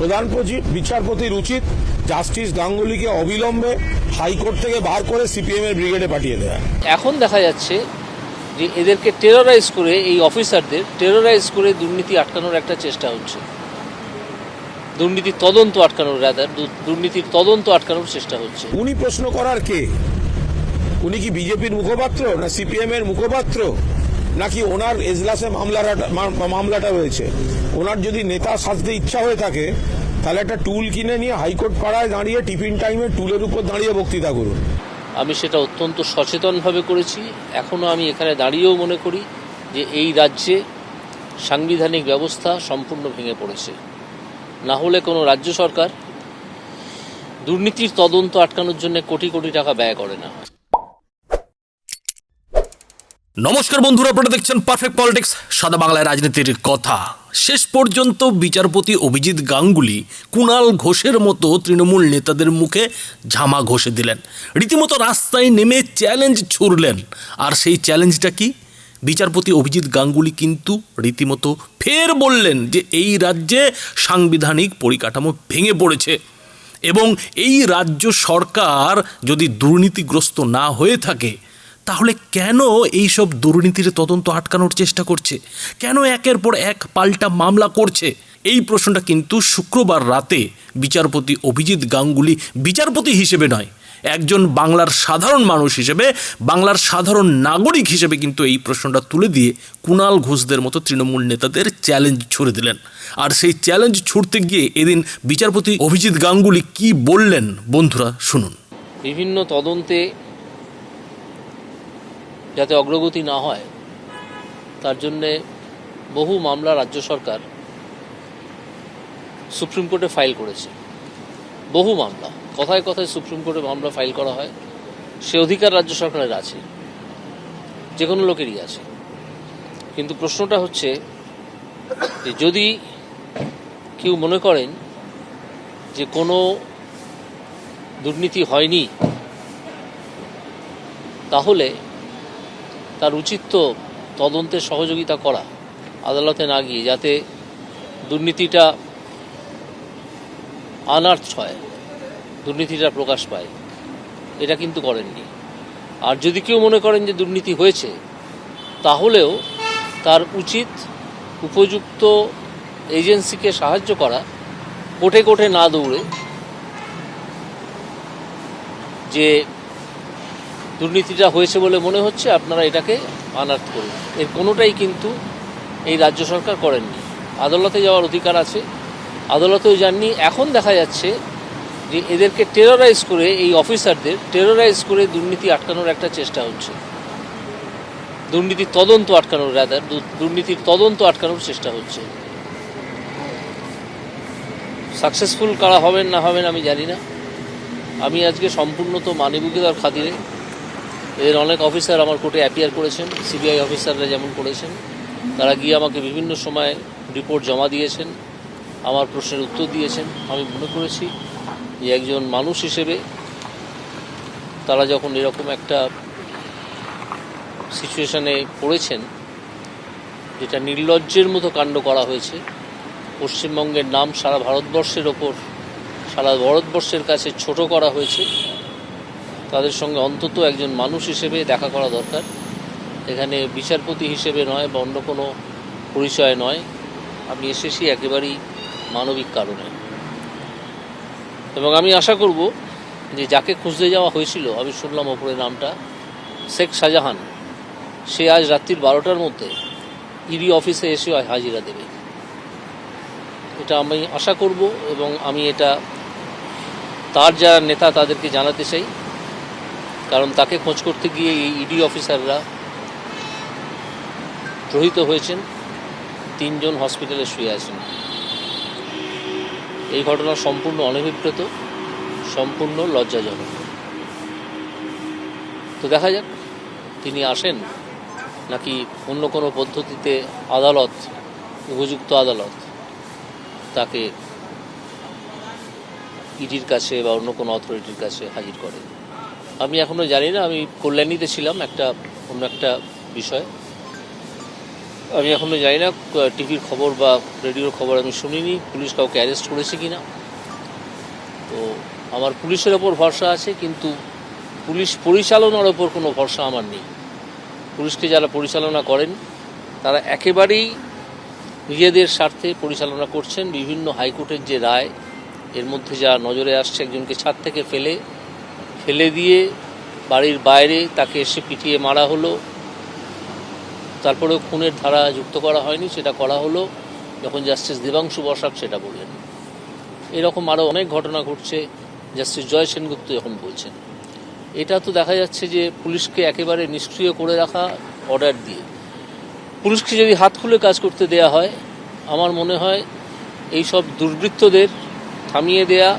প্রধান বিচারপতির উচিত জাস্টিস গাঙ্গুলিকে অবিলম্বে হাইকোর্ট থেকে বার করে সিপিএম এর ব্রিগেডে পাঠিয়ে দেওয়া এখন দেখা যাচ্ছে যে এদেরকে টেরোরাইজ করে এই অফিসারদের টেরোরাইজ করে দুর্নীতি আটকানোর একটা চেষ্টা হচ্ছে। দুর্নীতির তদন্ত আটকানোর রাদার দুর্নীতির তদন্ত আটকানোর চেষ্টা হচ্ছে। উনি প্রশ্ন করার কে? উনি কি বিজেপির মুখপাত্র না সিপিএম এর মুখপাত্র? নাকি ওনার এজলাসে মামলাটা রয়েছে? ওনার যদি নেতা সাজতে ইচ্ছা হয়ে থাকে, তাহলে একটা টুল কিনে নিয়ে হাইকোর্ট পাড়ায় দাঁড়িয়ে টিফিন টাইমে টুলের উপর দাঁড়িয়ে বক্তৃতা করুন। আমি সেটা অত্যন্ত সচেতনভাবে করেছি। এখনও আমি এখানে দাঁড়িয়েও মনে করি যে এই রাজ্যে সাংবিধানিক ব্যবস্থা সম্পূর্ণ ভেঙে পড়েছে। না হলে কোনো রাজ্য সরকার দুর্নীতির তদন্ত আটকানোর জন্য কোটি কোটি টাকা ব্যয় করে না। নমস্কার বন্ধুরা, আপনারা দেখছেন পারফেক্ট পলিটিক্স সাদা বাংলায় রাজনীতির কথা। শেষ পর্যন্ত বিচারপতি অভিজিৎ গাঙ্গুলি কুণাল ঘোষের মতো তৃণমূল নেতাদের মুখে ঝামা ঘষে দিলেন। রীতিমতো রাস্তায় নেমে চ্যালেঞ্জ ছুড়লেন। আর সেই চ্যালেঞ্জটা কি? বিচারপতি অভিজিৎ গাঙ্গুলি কিন্তু রীতিমতো ফের বললেন যে এই রাজ্যে সাংবিধানিক পরিকাঠামো ভেঙে পড়েছে এবং এই রাজ্য সরকার যদি দুর্নীতিগ্রস্ত না হয়ে থাকে তাহলে কেন এই সব দুর্নীতির তদন্ত আটকানোর চেষ্টা করছে? কেন একের পর এক পাল্টা মামলা করছে? এই প্রশ্নটা কিন্তু শুক্রবার রাতে বিচারপতি অভিজিৎ গাঙ্গুলি বিচারপতি হিসেবে নয়, একজন বাংলার সাধারণ মানুষ হিসেবে, বাংলার সাধারণ নাগরিক হিসেবে কিন্তু এই প্রশ্নটা তুলে দিয়ে কুণাল ঘোষদের মতো তৃণমূল নেতাদের চ্যালেঞ্জ ছুড়ে দিলেন। আর সেই চ্যালেঞ্জ ছুড়তে গিয়ে এদিন বিচারপতি অভিজিৎ গাঙ্গুলি কি বললেন? বন্ধুরা, শুনুন। বিভিন্ন তদন্তে যাতে অগ্রগতি না হয়, তার জন্যে বহু মামলা রাজ্য সরকার সুপ্রিম কোর্টে ফাইল করেছে। বহু মামলা, কথায় কথায় সুপ্রিম কোর্টে মামলা ফাইল করা হয়। সে অধিকার রাজ্য সরকারের আছে, যে কোনো লোকেরই আছে। কিন্তু প্রশ্নটা হচ্ছে যে যদি কেউ মনে করেন যে কোনো দুর্নীতি হয়নি, তাহলে তার উচিত তো তদন্তে সহযোগিতা করা, আদালতে না গিয়ে যাতে দুর্নীতিটা আনার্থ হয়, দুর্নীতিটা প্রকাশ পায়। এটা কিন্তু করেননি। আর যদি কেউ মনে করেন যে দুর্নীতি হয়েছে, তাহলেও তার উচিত উপযুক্ত এজেন্সিকে সাহায্য করা, কোটে কোটে না দৌড়ে, যে দুর্নীতিটা হয়েছে বলে মনে হচ্ছে, আপনারা এটাকে আনার্থ করুন। এর কোনোটাই কিন্তু এই রাজ্য সরকার করেননি। আদালতে যাওয়ার অধিকার আছে। আদালতেও যাননি। এখন দেখা যাচ্ছে যে এদেরকে টেরোরাইজ করে, এই অফিসারদের টেরোরাইজ করে দুর্নীতি আটকানোর একটা চেষ্টা হচ্ছে। দুর্নীতির তদন্ত আটকানোর রাদার দুর্নীতির তদন্ত আটকানোর চেষ্টা হচ্ছে। সাকসেসফুল কারা হবেন না হবেন আমি জানি না। আমি আজকে সম্পূর্ণ তো মানবিকতার খাতিরে এদের অনেক অফিসার আমার কোর্টে অ্যাপিয়ার করেছেন সিবিআই অফিসাররা যেমন করেছেন। তারা গিয়ে আমাকে বিভিন্ন সময় রিপোর্ট জমা দিয়েছেন, আমার প্রশ্নের উত্তর দিয়েছেন। আমি মনে করেছি যে একজন মানুষ হিসেবে তারা যখন এরকম একটা সিচুয়েশানে পড়েছেন, যেটা নির্লজ্জের মতো কাণ্ড করা হয়েছে, পশ্চিমবঙ্গের নাম সারা ভারতবর্ষের ওপর, সারা ভারতবর্ষের কাছে ছোট করা হয়েছে তাদের সঙ্গে অন্তত একজন মানুষ হিসেবে দেখা করা দরকার। এখানে বিচারপতি হিসেবে নয় বা অন্য কোনো পরিচয় নয়। আমি এসেছি একেবারেই মানবিক কারণে। এবং আমি আশা করব যে যাকে খুঁজতে যাওয়া হয়েছিল, আমি শুনলাম ওপরে নামটা, শেখ শাহজাহান। সে আজ রাত্রির বারোটার মধ্যে ইডি অফিসে এসে হাজিরা দেবে। এটা আমি আশা করব এবং আমি এটা তার যারা নেতা তাদেরকে জানাতে চাই। কারণ তাকে খোঁজ করতে গিয়ে এই ইডি অফিসাররা প্রহিত হয়েছেন। তিনজন হসপিটালে শুয়ে আছেন। এই ঘটনা সম্পূর্ণ অনভিপ্রেত, সম্পূর্ণ লজ্জাজনক। তো দেখা যাক, তিনি আসেন নাকি অন্য কোনো পদ্ধতিতে আদালত, উপযুক্ত আদালত তাকে ইডির কাছে বা অন্য কোনো অথরিটির কাছে হাজির করে আমি এখনও জানি না, আমি কল্যাণীতে ছিলাম একটা, অন্য একটা বিষয়। আমি এখনও জানি না টিভির খবর বা রেডিওর খবর আমি শুনিনি, পুলিশ কাউকে অ্যারেস্ট করেছে কি না তো আমার পুলিশের ওপর ভরসা আছে, কিন্তু পুলিশ পরিচালনার ওপর কোনো ভরসা আমার নেই। পুলিশকে যারা পরিচালনা করেন, তারা একেবারেই নিজেদের স্বার্থে পরিচালনা করছেন। বিভিন্ন হাইকোর্টের যে রায়, এর মধ্যে যা নজরে আসছে, একজনকে ছাদ থেকে ফেলে ফেলে দিয়ে বাড়ির বাইরে তাকে এসে পিটিয়ে মারা হলো। তারপরেও খুনের ধারা যুক্ত করা হয়নি, সেটা করা হলো। যখন জাস্টিস দেবাংশু বসাক সেটা বললেন। এরকম আরও অনেক ঘটনা ঘটছে, জাস্টিস জয় সেনগুপ্ত যখন বলছেন। এটা তো দেখা যাচ্ছে যে পুলিশকে একেবারে নিষ্ক্রিয় করে রাখা অর্ডার দিয়ে। পুলিশকে যদি হাত খুলে কাজ করতে দেয়া হয়, আমার মনে হয় এই সব দুর্বৃত্তদের থামিয়ে দেয়া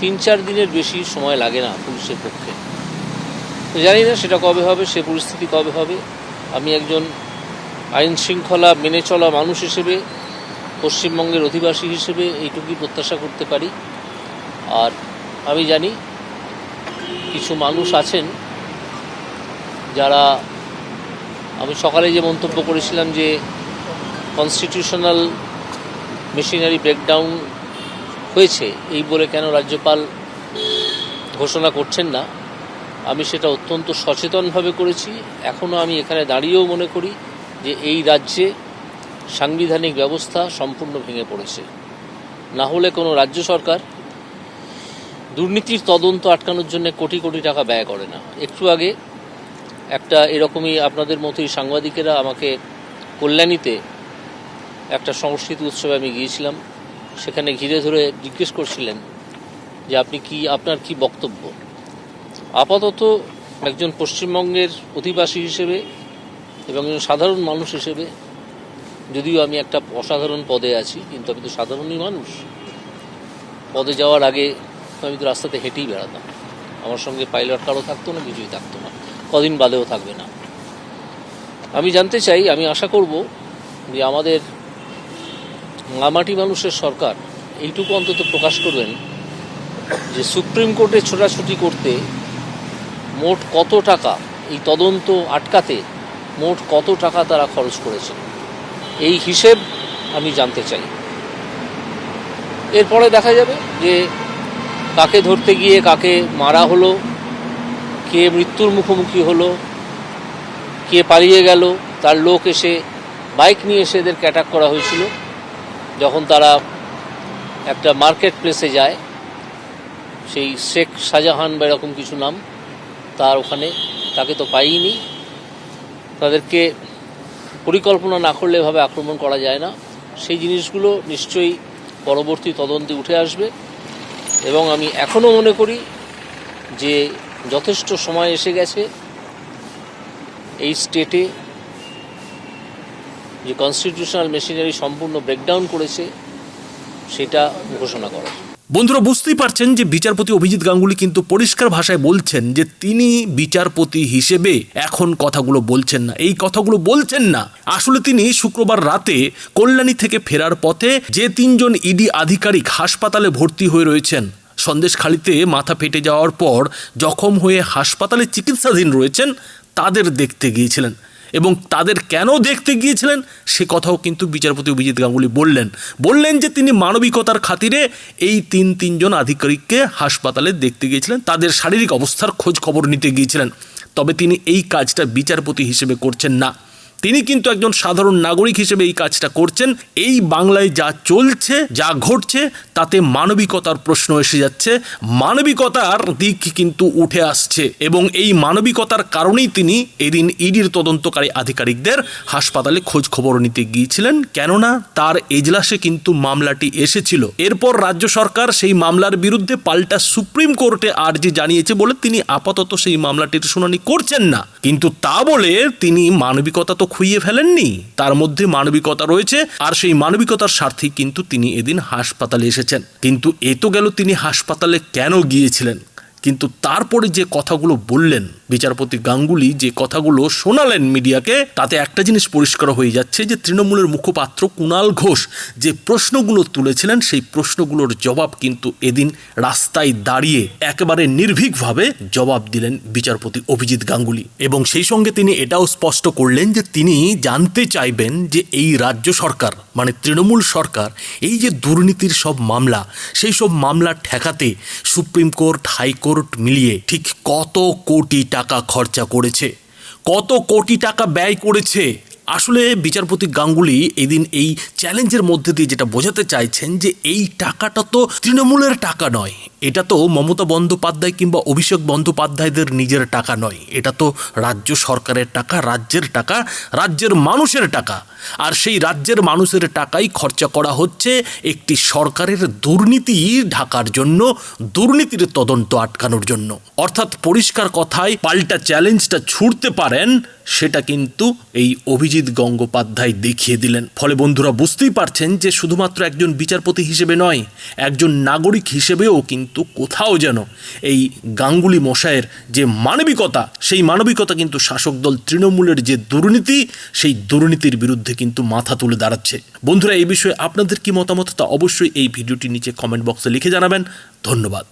তিন চার দিনের বেশি সময় লাগে না পুলিশের পক্ষে। জানি না সেটা কবে হবে, সে পরিস্থিতি কবে হবে। আমি একজন আইন শৃঙ্খলা মেনে চলা মানুষ হিসেবে, পশ্চিমবঙ্গের অধিবাসী হিসেবে এইটুকুই প্রত্যাশা করতে পারি। আর আমি জানি কিছু মানুষ আছেন যারা, আমি সকালে যে মন্তব্য করেছিলাম যে কনস্টিটিউশনাল মেশিনারি ব্রেকডাউন হয়েছে, এই বলে কেন রাজ্যপাল ঘোষণা করছেন না? আমি সেটা অত্যন্ত সচেতনভাবে করেছি। এখনও আমি এখানে দাঁড়িয়েও মনে করি যে এই রাজ্যে সাংবিধানিক ব্যবস্থা সম্পূর্ণ ভেঙে পড়েছে। না হলে কোনো রাজ্য সরকার দুর্নীতির তদন্ত আটকানোর জন্য কোটি কোটি টাকা ব্যয় করে না। একটু আগে একটা এরকমই আপনাদের মতোই সাংবাদিকেরা আমাকে কল্যাণীতে একটা সংস্কৃতি উৎসবে আমি গিয়েছিলাম। সেখানে ঘিরে ধরে জিজ্ঞেস করছিলেন যে আপনি কি, আপনার কি বক্তব্য? আপাতত একজন পশ্চিমবঙ্গের অধিবাসী হিসেবে এবং একজন সাধারণ মানুষ হিসেবে, যদিও আমি একটা অসাধারণ পদে আছি, কিন্তু আমি তো সাধারণই মানুষ, পদে যাওয়ার আগে আমি তো রাস্তাতে হেঁটেই বেড়াতাম। আমার সঙ্গে পাইলট কারও থাকতো না কিছুই থাকতো না, কদিন বাদেও থাকবে না। আমি জানতে চাই, আমি আশা করব যে আমাদের মামাটি মানুষের সরকার এইটুকু অন্তত প্রকাশ করবেন যে সুপ্রিম কোর্টে ছোটাছুটি করতে মোট কত টাকা, এই তদন্ত আটকাতে মোট কত টাকা তারা খরচ করেছেন? এই হিসেব আমি জানতে চাই। এরপরে দেখা যাবে যে কাকে ধরতে গিয়ে কাকে মারা হলো, কে মৃত্যুর মুখোমুখি হলো, কে পালিয়ে গেল, তার লোক এসে, বাইক নিয়ে এসে এদেরকে অ্যাটাক করা হয়েছিল। যখন তারা একটা মার্কেট প্লেসে যায়, সেই শেখ শাহজাহান বা এরকম কিছু নাম, তার ওখানে তাকে তো পাইনি। তাদেরকে পরিকল্পনা না করলে এভাবে আক্রমণ করা যায় না। সেই জিনিসগুলো নিশ্চয়ই পরবর্তী তদন্তে উঠে আসবে। এবং আমি এখনও মনে করি যে যথেষ্ট সময় এসে গেছে এই স্টেটে যে কনস্টিটিউশনাল মেশিনারি সম্পূর্ণ ব্রেকডাউন করেছে, সেটা ঘোষণা করা। বন্ধুরা, বুঝতেই পারছেন যে বিচারপতি অভিজিৎ গাঙ্গুলি কিন্তু পরিষ্কার ভাষায় বলছেন যে তিনি বিচারপতি হিসেবে এখন কথাগুলো বলছেন না। এই কথাগুলো বলছেন না। আসলে তিনি শুক্রবার রাতে কল্যাণী থেকে ফেরার পথে যে তিনজন ইডি আধিকারিক হাসপাতালে ভর্তি হয়ে রয়েছেন সন্দেশখালিতে মাথা ফেটে যাওয়ার পর জখম হয়ে হাসপাতালে চিকিৎসাধীন রয়েছেন, তাদের দেখতে গিয়েছিলেন। এবং তাদের কেন দেখতে গিয়েছিলেন? সে কথাও কিন্তু বিচারপতি অভিজিৎ গাঙ্গুলি বললেন। বললেন যে তিনি মানবিকতার খাতিরে এই তিন, তিনজন আধিকারিককে হাসপাতালে দেখতে গিয়েছিলেন। তাদের শারীরিক অবস্থার খোঁজ খবর নিতে গিয়েছিলেন। তবে তিনি এই কাজটা বিচারপতি হিসেবে করছেন না। তিনি কিন্তু একজন সাধারণ নাগরিক হিসেবে এই কাজটা করছেন। এই বাংলায় যা চলছে, যা ঘটছে, তাতে মানবিকতার প্রশ্ন এসে যাচ্ছে। মানবিকতার দিক কিন্তু উঠে আসছে এবং এই মানবিকতার কারণেই তিনি এদিন ইডির তদন্তকারী আধিকারিকদের হাসপাতালে খোঁজ খবর নিতে গিয়েছিলেন। কেননা তার এজলাসে কিন্তু মামলাটি এসেছিল। এরপর রাজ্য সরকার সেই মামলার বিরুদ্ধে পাল্টা সুপ্রিম কোর্টে আর্জি জানিয়েছে বলে তিনি আপাতত সেই মামলাটির শুনানি করছেন না। কিন্তু তা বলে তিনি মানবিকতা তো খুইয়ে ফেলেননি। তার মধ্যে মানবিকতা রয়েছে, আর সেই মানবিকতার স্বার্থেই কিন্তু তিনি এদিন হাসপাতালে এসেছেন। কিন্তু এ তো গেল তিনি হাসপাতালে কেন গিয়েছিলেন? কিন্তু তারপরে যে কথাগুলো বললেন বিচারপতি গাঙ্গুলি যে কথাগুলো শোনালেন মিডিয়াকে, তাতে একটা জিনিস পরিষ্কার হয়ে যাচ্ছে যে তৃণমূলের মুখপাত্র কুণাল ঘোষ যে প্রশ্নগুলো তুলেছিলেন, সেই প্রশ্নগুলোর জবাব কিন্তু এদিন রাস্তায় দাঁড়িয়ে একেবারে নির্ভীকভাবে জবাব দিলেন বিচারপতি অভিজিৎ গাঙ্গুলি। এবং সেই সঙ্গে তিনি এটাও স্পষ্ট করলেন যে তিনি জানতে চাইবেন যে এই রাজ্য সরকার মানে তৃণমূল সরকার, এই যে দুর্নীতির সব মামলা, সেই সব মামলা ঠেকাতে সুপ্রিম কোর্ট, হাইকোর্ট মিলিয়ে ঠিক কত কোটি টাকা খরচা করেছে? কত কোটি টাকা ব্যয় করেছে? আসলে বিচারপতি গাঙ্গুলি এদিন এই চ্যালেঞ্জের মধ্যে দিয়ে যেটা বোঝাতে চাইছেন যে এই টাকাটা তো তৃণমূলের টাকা নয়। এটা তো মমতা বন্দ্যোপাধ্যায় কিংবা অভিষেক বন্দ্যোপাধ্যায়দের নিজের টাকা নয়। এটা তো রাজ্য সরকারের টাকা, রাজ্যের টাকা, রাজ্যের মানুষের টাকা। আর সেই রাজ্যের মানুষের টাকাই খরচা করা হচ্ছে একটি সরকারের দুর্নীতি ঢাকার জন্য, দুর্নীতির তদন্ত আটকানোর জন্য। অর্থাৎ পরিষ্কার কথায় পাল্টা চ্যালেঞ্জটা ছুড়তে পারেন, সেটা কিন্তু এই অভিজিৎ গঙ্গোপাধ্যায় দেখিয়ে দিলেন। ফলে বন্ধুরা বুঝতেই পারছেন যে শুধুমাত্র একজন বিচারপতি হিসেবে নয়, একজন নাগরিক হিসেবেও কিন্তু কোথাও যেন এই গাঙ্গুলি মশায়ের যে মানবিকতা, সেই মানবিকতা কিন্তু শাসক দল তৃণমূলের যে দুর্নীতি, সেই দুর্নীতির বিরুদ্ধে কিন্তু মাথা তুলে দাঁড়াচ্ছে। বন্ধুরা, এই বিষয়ে আপনাদের কি মতামত তা অবশ্যই এই ভিডিওটির নিচে কমেন্ট বক্সে লিখে জানাবেন। ধন্যবাদ।